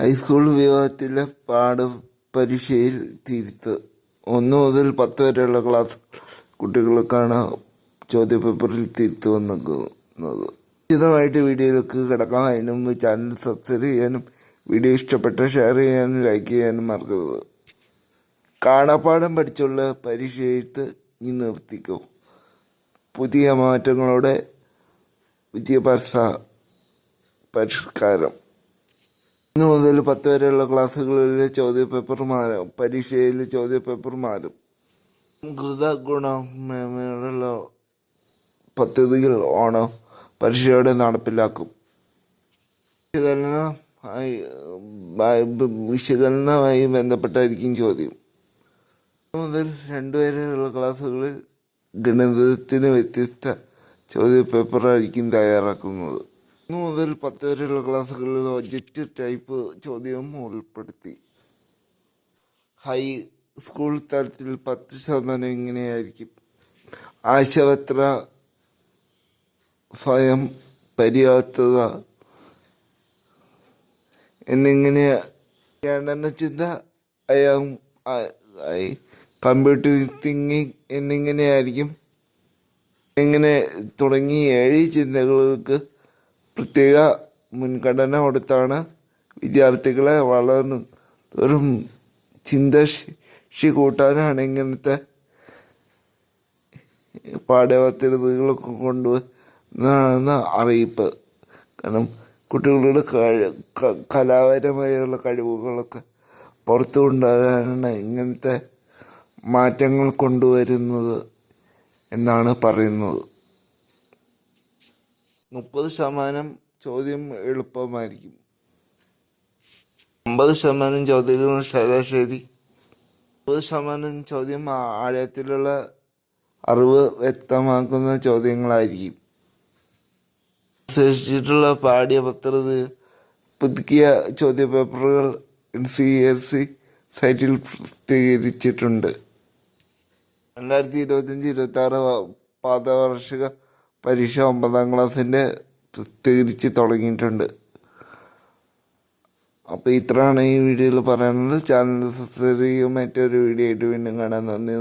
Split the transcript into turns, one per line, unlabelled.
High school വിഭാഗത്തിലെ പാഠ പരീക്ഷയിൽ തിരുത്ത്. ഒന്ന് മുതൽ പത്ത് വരെയുള്ള ക്ലാസ് കുട്ടികൾക്കാണ് ചോദ്യപേപ്പറിൽ തിരുത്ത് വന്നിരിക്കുന്നത് ഉചിതമായിട്ട് വീഡിയോയിലേക്ക് കിടക്കാൻ അതിന് ചാനൽ സബ്സ്ക്രൈബ് ചെയ്യാനും വീഡിയോ ഇഷ്ടപ്പെട്ട ഷെയർ ചെയ്യാനും ലൈക്ക് ചെയ്യാനും മറക്കരുത്. കാണാപ്പാഠം പഠിച്ചുള്ള പരീക്ഷ എഴുത്ത് ഇനി നിർത്തിക്കോ. പുതിയ മാറ്റങ്ങളോടെ വിദ്യാഭ്യാസ പരിഷ്കാരം. ഇന്ന് മുതൽ പത്ത് വരെയുള്ള ക്ലാസ്സുകളിലെ ചോദ്യപേപ്പർ മാറും പരീക്ഷയിൽ ചോദ്യപേപ്പർ മാറും കൃത ഗുണമേന്മയുള്ള പദ്ധതികൾ ഓണം പരീക്ഷയോടെ നടപ്പിലാക്കും വിശകലനമായി വിശകലനവുമായി ബന്ധപ്പെട്ടായിരിക്കും ചോദ്യം. മുതൽ രണ്ടുപേരെയുള്ള ക്ലാസ്സുകളിൽ ഗണിതത്തിന് വ്യത്യസ്ത ചോദ്യപേപ്പറായിരിക്കും തയ്യാറാക്കുന്നത്. ഒന്ന് മുതൽ പത്ത് വരെയുള്ള ക്ലാസ്സുകളിൽ ഒബ്ജക്റ്റ് ടൈപ്പ് ചോദ്യവും ഉൾപ്പെടുത്തി. ഹൈ സ്കൂൾ തലത്തിൽ പത്ത് ശതമാനം എങ്ങനെയായിരിക്കും ആശവത്ര സ്വയം പര്യാപ്തത എന്നിങ്ങനെ രണ്ടെണ്ണ ചിന്ത അയാം കമ്പ്യൂട്ടർ തിങ്കിങ് എന്നിങ്ങനെയായിരിക്കും. എങ്ങനെ തുടങ്ങി ഏഴ് ചിന്തകൾക്ക് പ്രത്യേക മുൻഗണന കൊടുത്താണ് വിദ്യാർത്ഥികളെ വളർന്നു ഒരു ചിന്തശേഷി കൂട്ടാനാണ് ഇങ്ങനത്തെ പാഠ്യപദ്ധതികളൊക്കെ കൊണ്ടുവന്നതാണെന്ന് അറിയിപ്പ്. കാരണം കുട്ടികളുടെ കലാപരമായുള്ള കഴിവുകളൊക്കെ പുറത്തു കൊണ്ടുവരാനാണ് ഇങ്ങനത്തെ മാറ്റങ്ങൾ കൊണ്ടുവരുന്നത് എന്നാണ് പറയുന്നത്. മുപ്പത് ശതമാനം ചോദ്യം എളുപ്പമായിരിക്കും. അമ്പത് ശതമാനം ചോദ്യങ്ങൾ ശരാശരി മുപ്പത് ശതമാനം ചോദ്യം ആഴത്തിലുള്ള അറിവ് വ്യക്തമാക്കുന്ന ചോദ്യങ്ങളായിരിക്കും. ശേഷിച്ചിട്ടുള്ള പാഠ്യപത്രത്തിൽ പുതുക്കിയ ചോദ്യപേപ്പറുകൾ സി എസ് സി സൈറ്റിൽ പ്രസിദ്ധീകരിച്ചിട്ടുണ്ട്. രണ്ടായിരത്തി ഇരുപത്തഞ്ച് ഇരുപത്തി ആറ് പാദവാർഷിക പരീക്ഷ ഒമ്പതാം ക്ലാസ്സിന്റെ പ്രസിദ്ധീകരിച്ച് തുടങ്ങിയിട്ടുണ്ട്. അപ്പോൾ ഇത്രയാണ് ഈ വീഡിയോയിൽ പറയാനുള്ളത്. ചാനൽ സബ്സ്ക്രൈബ് ചെയ്യുക മറ്റൊരു വീഡിയോ ആയിട്ട് വീണ്ടും കാണാൻ നന്ദി